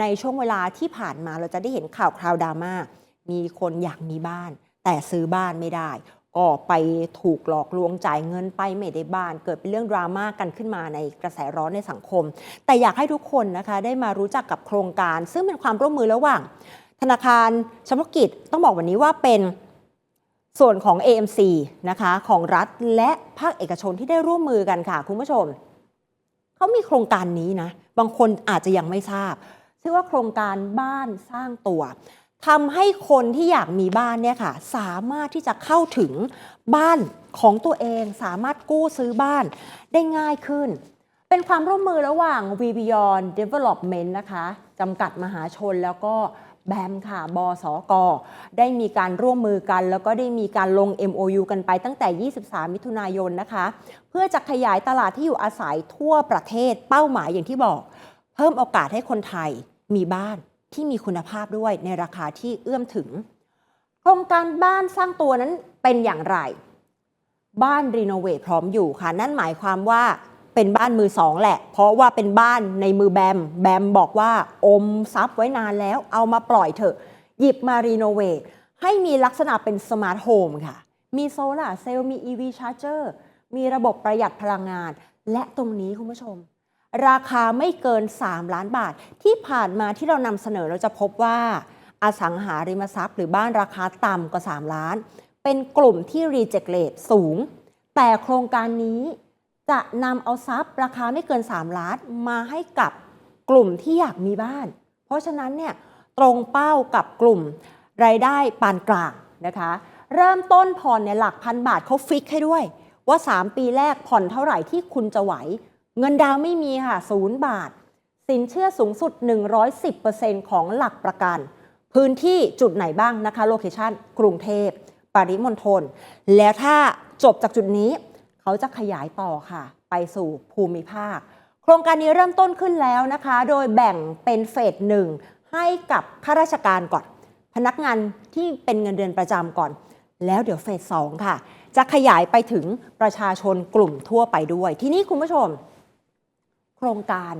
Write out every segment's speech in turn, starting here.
ในช่วงเวลาที่ผ่านมาเราจะได้เห็นข่าวคราวดราม่ามีคนอยากมีบ้าน แต่ซื้อบ้านไม่ได้ก็ไปถูกหลอกลวงจ่ายเงินไปไม่ได้บ้าน เกิดเป็นเรื่องดราม่ากันขึ้นมาในกระแสร้อนในสังคม แต่อยากให้ทุกคนนะคะได้มารู้จักกับโครงการ ซึ่งเป็นความร่วมมือระหว่าง ธนาคารเฉพาะกิจต้องบอกวันนี้ว่าเป็นส่วนของ AMC นะคะของรัฐและภาคเอกชนที่ได้ร่วมมือกันค่ะคุณผู้ชมเขามีโครงการนี้นะ บางคนอาจจะยังไม่ทราบ ชื่อว่าโครงการบ้านสร้างตัวทำให้คนที่อยากมีบ้านเนี่ยค่ะ สามารถที่จะเข้าถึงบ้านของตัวเอง สามารถกู้ซื้อบ้านได้ง่ายขึ้น เป็นความร่วมมือระหว่าง v b y o n Development นะคะจำกัดมหาชนแล้วก็แบมค่ะบสก ได้มีการร่วมมือกัน แล้วก็ได้มีการลง MOU กันไปตั้งแต่ 23 มิถุนายนนะคะ เพื่อจะขยายตลาดที่อยู่อาศัยทั่วประเทศเป้าหมายอย่างที่บอก เพิ่มโอกาสให้คนไทย มีบ้านที่มีคุณภาพด้วยในราคาที่เอื้อมถึง โครงการบ้านสร้างตัวนั้นเป็นอย่างไร บ้านรีโนเวทพร้อมอยู่ค่ะ นั่นหมายความว่าเป็นบ้านมือสองแหละ เพราะว่าเป็นบ้านในมือแบม แบมบอกว่าอมทรัพย์ไว้นานแล้ว เอามาปล่อยเถอะ หยิบมารีโนเวทให้มีลักษณะเป็นสมาร์ทโฮมค่ะ มีโซลาร์เซลล์มี EV Charger มีระบบประหยัดพลังงาน และตรงนี้คุณผู้ชม ราคาไม่เกิน 3 ล้านบาท ที่ผ่านมาที่เรานำเสนอเราจะพบว่า อสังหาริมทรัพย์ หรือบ้านราคาต่ำกว่า 3 ล้าน เป็นกลุ่มที่รีเจคเลตสูง แต่โครงการนี้จะนำเอาทรัพย์ ราคาไม่เกิน 3 ล้านมาให้กับกลุ่มที่อยากมีบ้าน เพราะฉะนั้นเนี่ยตรงเป้ากับกลุ่มรายได้ปานกลางนะคะ เริ่มต้นผ่อนในยหลักพันบาทเขาฟิกให้ด้วย ว่า 3 ปีแรกผ่อนเท่าไหร่ที่คุณจะไหว เงินดาวไม่มีค่ะศูนย์บาท สินเชื่อสูงสุด 110%ของหลักประกัน พื้นที่จุดไหนบ้างนะคะโลเคชันกรุงเทพปริมณฑลแล้วถ้าจบจากจุดนี้เขาจะขยายต่อค่ะ ไปสู่ภูมิภาค โครงการนี้เริ่มต้นขึ้นแล้วนะคะ โดยแบ่งเป็นเฟสหนึ่งให้กับข้าราชการก่อน พนักงานที่เป็นเงินเดือนประจำก่อน แล้วเดี๋ยวเฟสสองค่ะ จะขยายไปถึงประชาชนกลุ่มทั่วไปด้วย ทีนี้คุณผู้ชม โครงการ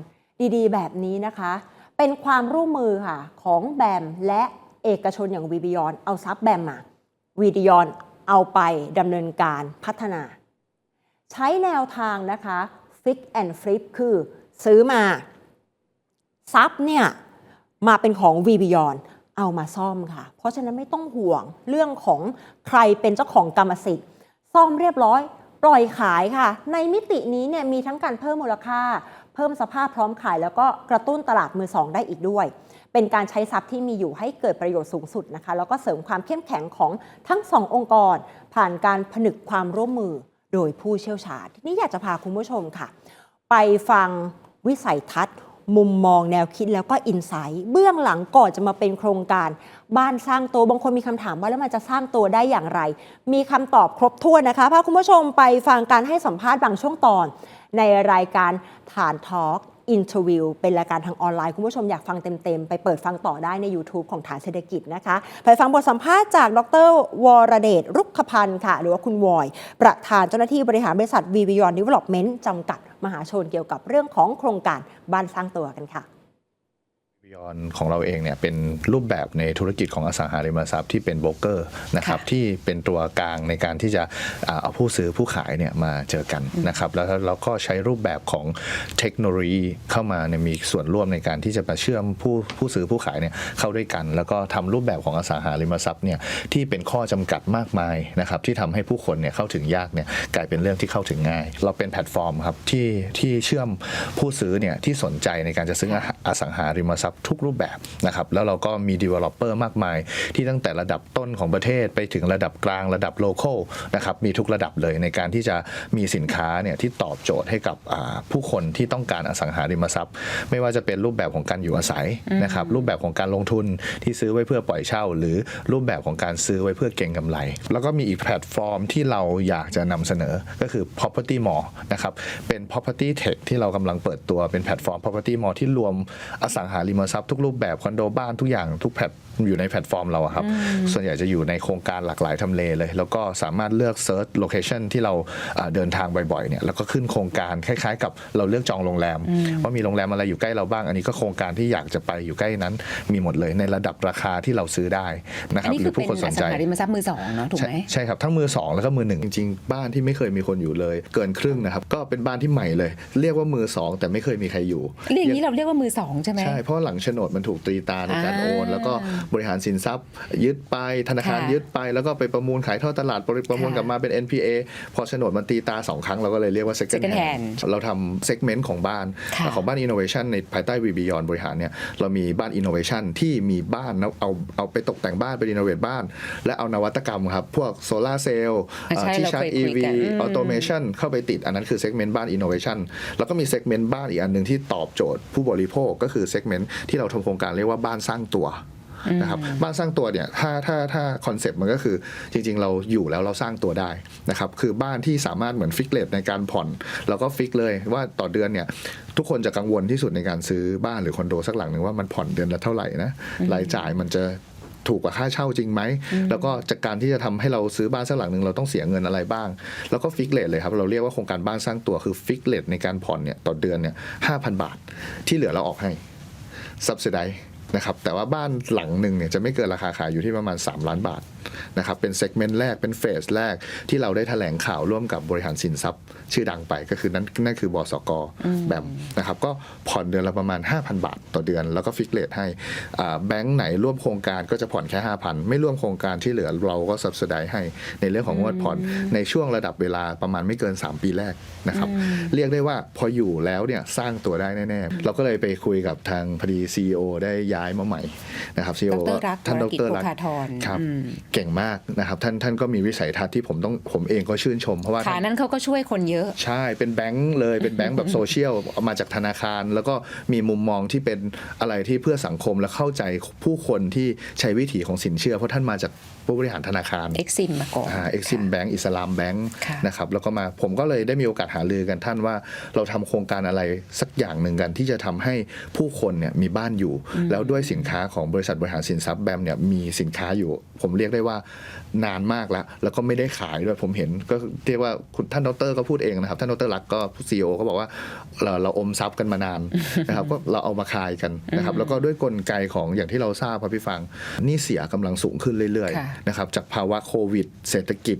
ดีๆ แบบนี้นะคะ เป็นความร่วมมือค่ะของแบมและเอกชนอย่างวีบิยอนเอาซับแบมมาวีดิยอนเอาไปดำเนินการพัฒนา ใช้แนวทางนะคะ Fix and Flip คือซื้อมาซับเนี่ยมาเป็นของ v b y o n เอามาซ่อมค่ะ เพราะฉะนั้นไม่ต้องห่วงเรื่องของใครเป็นเจ้าของกรรมสิทธิ์ ซ่อมเรียบร้อย ปล่อยขายค่ะ ในมิตินี้เนี่ยมีทั้งการเพิ่มมูลค่า เพิ่มสภาพพร้อมขาย แล้วก็กระตุ้นตลาดมือสองได้อีกด้วย เป็นการใช้ทรัพย์ที่มีอยู่ให้เกิดประโยชน์สูงสุดนะคะ แล้วก็เสริมความเข้มแข็งของทั้งสององค์กร ผ่านการผนึกความร่วมมือโดยผู้เชี่ยวชาญทีนี้อยากจะพาคุณผู้ชมค่ะ ไปฟังวิสัยทัศน์ มุมมองแนวคิดแล้วก็อินไซต์เบื้องหลังก่อนจะมาเป็นโครงการ บ้านสร้างตัวบางคนมีคำถามว่าแล้วมันจะสร้างตัวได้อย่างไร มีคำตอบครบถ้วนนะคะพาคุณผู้ชมไปฟังการให้สัมภาษณ์บางช่วงตอน ในรายการฐานทอล์กอินเทอร์วิวเป็นรายการทางออนไลน์ คุณผู้ชมอยากฟังเต็ม ๆ ไปเปิดฟังต่อได้ใน YouTube ของฐานเศรษฐกิจนะคะ ไปฟังบทสัมภาษณ์จากดรวรเดชรุกขพันธ์ค่ะ หรือว่าคุณวอย ประธานเจ้าหน้าที่บริหารบริษัทวีวิออนดีเวล็อปเมนต์จำกัดมหาชนเกี่ยวกับเรื่องของโครงการบ้านสร้างตัวกันค่ะ ยอนของเราเองเนี่ยเป็นรูปแบบในธุรกิจของอสังหาริมทรัพย์ที่เป็นโบรกเกอร์นะครับค่ะที่เป็นตัวกลางในการที่จะอ่าเอาผู้ซื้อผู้ขายเนี่ยมาเจอกันนะครับแล้วเราก็ใช้รูปแบบของเทคโนโลยีเข้ามาเนี่ยมีส่วนร่วมในการที่จะมาเชื่อมผู้ผู้ซื้อผู้ขายเนี่ยเข้าด้วยกัน แล้วก็ทำรูปแบบของอสังหาริมทรัพย์เนี่ยที่เป็นข้อจำกัดมากมายนะครับที่ทำให้ผู้คนเนี่ยเข้าถึงยากเนี่ยกลายเป็นเรื่องที่เข้าถึงง่าย เราเป็นแพลตฟอร์มครับที่ที่เชื่อมผู้ซื้อเนี่ยที่สนใจในการจะซื้ออสังหาริมทรัพย์ทุกรูปแบบนะครับแล้วเราก็มี developer มากมาย ที่ตั้งแต่ระดับต้นของประเทศไปถึงระดับกลางระดับโลเคอลนะครับมีทุกระดับเลยในการที่จะมีสินค้าเนี่ยที่ตอบโจทย์ให้กับอ่าผู้คนที่ต้องการอสังหาริมทรัพย์ ไม่ว่าจะเป็นรูปแบบของการอยู่อาศัยนะครับรูปแบบของการลงทุนที่ซื้อไว้เพื่อปล่อยเช่า หรือรูปแบบของการซื้อไว้เพื่อเก็งกำไร แล้วก็มีอีกแพลตฟอร์มที่เราอยากจะนำเสนอก็คือ property mall นะครับเป็น property tech ที่เรากำลังเปิดตัวเป็นแพลตฟอร์ม property mall ที่รวมอสังหาริมทรัพย์ทุกรูปแบบคอนโดบ้านทุกอย่างทุกแพลตอยู่ในแพลตฟอร์มเราอะครับ ส่วนใหญ่จะอยู่ในโครงการหลากหลายทำเลเลย แล้วก็สามารถเลือกเซิร์ชโลเคชันที่เราอ่าเดินทางบ่อยๆเนี่ยแล้วก็ขึ้นโครงการคล้ายๆ กับเราเลือกจองโรงแรม ว่ามีโรงแรมอะไรอยู่ใกล้เราบ้าง อันนี้ก็โครงการที่อยากจะไปอยู่ใกล้นั้น มีหมดเลยในระดับราคาที่เราซื้อได้นะคอัรับนนี้หคืรืออเป็ผู้นคนสอนใจสังหาริมทรัพย์มือสองเนาะถูกไหมใช่ใช่ครับทั้งมือ2แล้วก็มือ1จริงๆ บ้านที่ไม่เคยมีคนอยู่เลย เกินครึ่งนะครับก็เป็นบ้านที่ใหม่เลย เรียกว่ามือ2แต่ไม่เคยมีใครอยู่เรื่องนี้เราเรียกว่ามือสองใช่ไหมใช่เพราะหลังโฉนดมันถูกตรีตราในการอ่าโอน แล้วก็บริหารสินทรัพย์ ยึดไปธนาคารค่ะยึดไปแล้วก็ไปประมูลขายทอดตลาดประประมูลค่ะกลับมาเป็น NPA พอโฉนดมันตีตราสองครั้งเราก็เลยเรียกว่า second Second hand hand เราทำ segment ของบ้านค่ะของบ้าน innovation ในภายใต้ VB Beyond บริหารเนี่ยเรามีบ้าน innovation ที่มีบ้านแล้วเอาเอาไปตกแต่งบ้านไปรีโนเวทบ้าน และเอานวัตกรรมครับ พวกโซลาร์เซลล์อ่าใช่ที่เราชาร์จเคยคุย EV กันอืมออโตเมชันเข้าไปติด อันนั้นคือ segment บ้าน innovation แล้วก็มี segment บ้านอีกอันหนึ่งที่ตอบโจทย์ผู้บริโภคก็คือ segment ที่เราทำโครงการเรียกว่าบ้านสร้างตัวนะครับบ้านสร้างตัวเนี่ยถ้าถ้าถ้าคอนเซปต์มันก็คือจริง ๆ เราอยู่แล้วเราสร้างตัวได้นะครับคือบ้านที่สามารถเหมือนฟิกเลทในการผ่อน แล้วก็ฟิกเลยว่าต่อเดือนเนี่ยทุกคนจะกังวลที่สุดในการซื้อบ้านหรือคอนโดสักหลังหนึ่งว่ามันผ่อนเดือนละเท่าไหร่นะรายจ่ายมันจะถูกกว่าค่าเช่าจริงไหม แล้วก็จากการที่จะทำให้เราซื้อบ้านสักหลังหนึ่งเราต้องเสียเงินอะไรบ้าง แล้วก็ฟิกเลทเลยครับ เราเรียกว่าโครงการบ้านสร้างตัวคือฟิกเลทในการผ่อนเนี่ยต่อเดือนเนี่ยห้าพันบาทที่เหลือเราออกให้ subsidize นะครับแต่ว่าบ้านหลังหนึ่งเนี่ยจะไม่เกินราคาขายอยู่ที่ประมาณ 3 ล้านบาทนะครับเป็นเซกเมนต์แรกเป็นเฟสแรกที่เราได้แถลงข่าวร่วมกับบริหารสินทรัพย์ ชื่อดังไปก็คือนั่นนั่นคือบสกแบมนะครับก็ผ่อนเดือนละประมาณ 5,000 บาทต่อเดือน แล้วก็ฟิกเลทให้อ่าแบงก์ไหนร่วมโครงการก็จะผ่อนแค่ 5,000 ไม่ร่วมโครงการที่เหลือเราก็ subsidize ให้ในเรื่องของงวดผ่อนในช่วงระดับเวลาประมาณไม่เกิน 3 ปีแรกนะครับเรียกได้ว่าพออยู่แล้วเนี่ยสร้างตัวได้แน่ๆเราก็เลยไปคุยกับทางพอดี CEO ได้ย้ายมาใหม่นะครับ CEO ดรรักท่านวดรกิจรโภรักคาธรครับอืมเก่งมากนะครับท่านท่านก็มีวิสัยทัศน์ที่ผมต้องผมเองก็ชื่นชมเพราะว่าขาท่านนั้นเขาก็ช่วยคนเยอะ ใช่เป็นแบงค์เลยเป็นแบงค์แบบโซเชียลเอามาจากธนาคาร แล้วก็มีมุมมองที่เป็นอะไรที่เพื่อสังคมและเข้าใจผู้คนที่ใช้วิถีของสินเชื่อ เพราะท่านมาจากผู้บริหารธนาคารเอ็กซิมมาก่อนเอ็กซิมแบงก์อิสลามแบงก์ค่ะนะครับแล้วก็มาผมก็เลยได้มีโอกาสหารือกันท่านว่าเราทำโครงการอะไรสักอย่างหนึ่งกันที่จะทำให้ผู้คนเนี่ยมีบ้านอยู่แล้วด้วยสินค้าของบริษัทบริหารสินทรัพย์แบมเนี่ยมีสินค้าอยู่ ผมเรียกได้ว่านานมากแล้ว แล้วก็ไม่ได้ขายด้วยผมเห็นก็เรียกว่าคุณท่านดรก็พูดเองนะครับ ท่านดรรักก็ซีอก็บอกว่าเราเราอมทรัพย์กันมานานนะครับก็เราเอามาขายกันนะครับแล้วก็ด้วยกลไกของอย่างที่เราทราบครับพี่ฟังหนี่เสียกำลังสูงขึ้นเรื่อยค่ะๆนะครับจากภาวะโควิด เศรษฐกิจ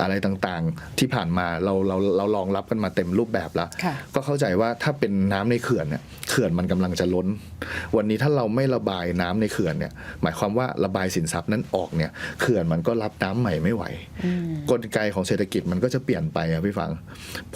อะไรต่างๆ ที่ผ่านมาเราเราเรารองรับกันมาเต็มรูปแบบแล้วค่ะก็เข้าใจว่าถ้าเป็นน้ำในเขื่อนเนี่ยเขื่อนมันกำลังจะล้น วันนี้ถ้าเราไม่ระบายน้ำในเขื่อนเนี่ยหมายความว่าระบายสินทรัพย์นั้นออกเนี่ยเขื่อนมันก็รับน้ำใหม่ไม่ไหว กลไกของเศรษฐกิจมันก็จะเปลี่ยนไปอะพี่ฟัง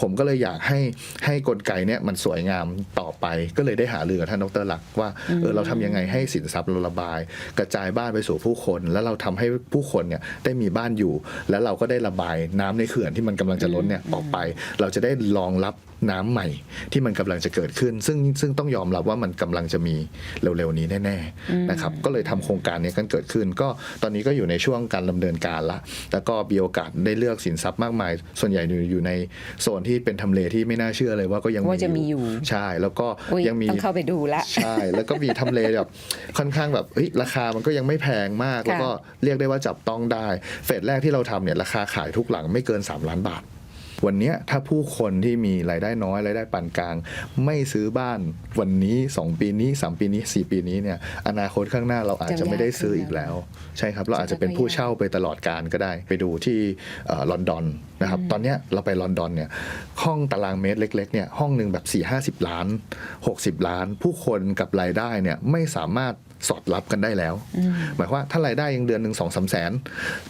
ผมก็เลยอยากให้ให้กลไกเนี่ยมันสวยงามต่อไป ก็เลยได้หารือกับท่านดรหลักว่าเออเราทำยังไงให้สินทรัพย์เราระบาย กระจายบ้านไปสู่ผู้คน แล้วเราทำให้ผู้คนเนี่ยได้มีบ้านอยู่ แล้วเราก็ได้ระบายน้ำในเขื่อนที่มันกำลังจะล้นเนี่ยออกไป เราจะได้รองรับน้ำใหม่ที่มันกำลังจะเกิดขึ้น ซึ่งซึ่งต้องยอมรับว่ามันกำลังจะมีเร็วๆนี้แน่ๆนะครับก็เลยทำโครงการนี้กันเกิดขึ้น ก็ตอนนี้ก็อยู่ในช่วงการดำเนินการละแล้วก็มีโอกาสได้เลือกสินทรัพย์มากมาย ส่วนใหญ่อยู่อยู่ในโซนที่เป็นทำเลที่ไม่น่าเชื่อเลยว่าก็ยังว่าจะมีอยู่ใช่ แล้วก็อุ๊ยยังมีต้องเข้าไปดูละใช่แล้วก็มีทำเลแบบค่อนข้างแบบเฮ้ยราคามันก็ยังไม่แพงมาก แล้วก็เรียกได้ว่าจับต้องได้ เฟสแรกที่เราทำเนี่ยราคาขายทุกหลังไม่เกิน 3 ล้านบาท วันเนี้ยถ้าผู้คนที่มีรายได้น้อยรายได้ปานกลาง ไม่ซื้อบ้านวันนี้ 2 ปีนี้ 3 ปีนี้ 4 ปีนี้เนี่ยอนาคตข้างหน้าเราอาจจะไม่ได้ซื้ออีกแล้ว ใช่ครับเราอาจจะเป็นผู้เช่าไปตลอดการก็ได้ ไปดูที่เอ่อลอนดอนนะครับตอนเนี้ยเราไปลอนดอนเนี่ยห้องตารางเมตรเล็กๆเนี่ยห้องหนึ่งแบบ 4 50 ล้าน 60 ล้าน ผู้คนกับรายได้เนี่ยไม่สามารถ สอดรับกันได้แล้ว หมายความว่าถ้ารายได้ยังเดือนหนึ่งสองสามแสน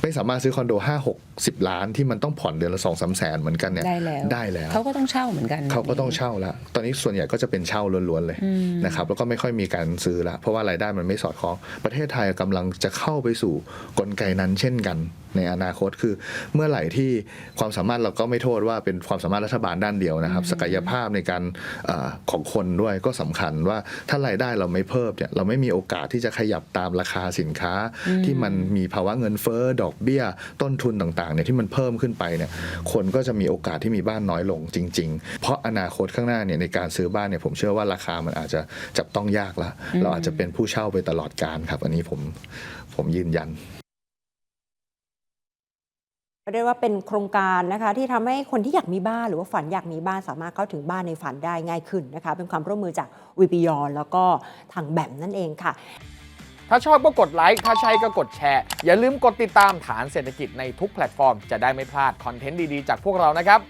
ไม่สามารถซื้อคอนโดห้าหกสิบล้านที่มันต้องผ่อนเดือนละสองสามแสนเหมือนกันเนี่ยได้แล้วได้แล้วเขาก็ต้องเช่าเหมือนกันเขาก็ต้องเช่าแล้วตอนนี้ส่วนใหญ่ก็จะเป็นเช่าล้วนๆเลยนะครับแล้วก็ไม่ค่อยมีการซื้อละเพราะว่ารายได้มันไม่สอดคล้องประเทศไทยกำลังจะเข้าไปสู่กลไกนั้นเช่นกันในอนาคตคือเมื่อไหร่ที่ความสามารถเราก็ไม่โทษว่าเป็นความสามารถรัฐบาลด้านเดียวนะครับ ศักยภาพในการเออของคนด้วยก็สำคัญว่าถ้ารายได้เราไม่เพิ่มเนี่ยเราไม่มีโอกาสที่จะขยับตามราคาสินค้า ที่มันมีภาวะเงินเฟ้อดอกเบี้ย ต้นทุนต่างๆเนี่ยที่มันเพิ่มขึ้นไปเนี่ยคนก็จะมีโอกาสที่มีบ้านน้อยลงจริง ๆ เพราะอนาคตข้างหน้าเนี่ยในการซื้อบ้านเนี่ยผมเชื่อว่าราคามันอาจจะจับต้องยากละเราอาจจะเป็นผู้เช่าไปตลอดการครับ อันนี้ผมผมยืนยัน เรียกว่าเป็นโครงการนะคะที่ทำให้คนที่อยากมีบ้านหรือว่าฝันอยากมีบ้านสามารถเข้าถึงบ้านในฝันได้ง่ายขึ้นนะคะ เป็นความร่วมมือจากวีปียอนแล้วก็ทางแบมนั่นเองค่ะ ถ้าชอบก็กดไลค์ถ้าใช่ก็กดแชร์ อย่าลืมกดติดตามฐานเศรษฐกิจในทุกแพลตฟอร์ม จะได้ไม่พลาดคอนเทนต์ดีๆจากพวกเรานะครับ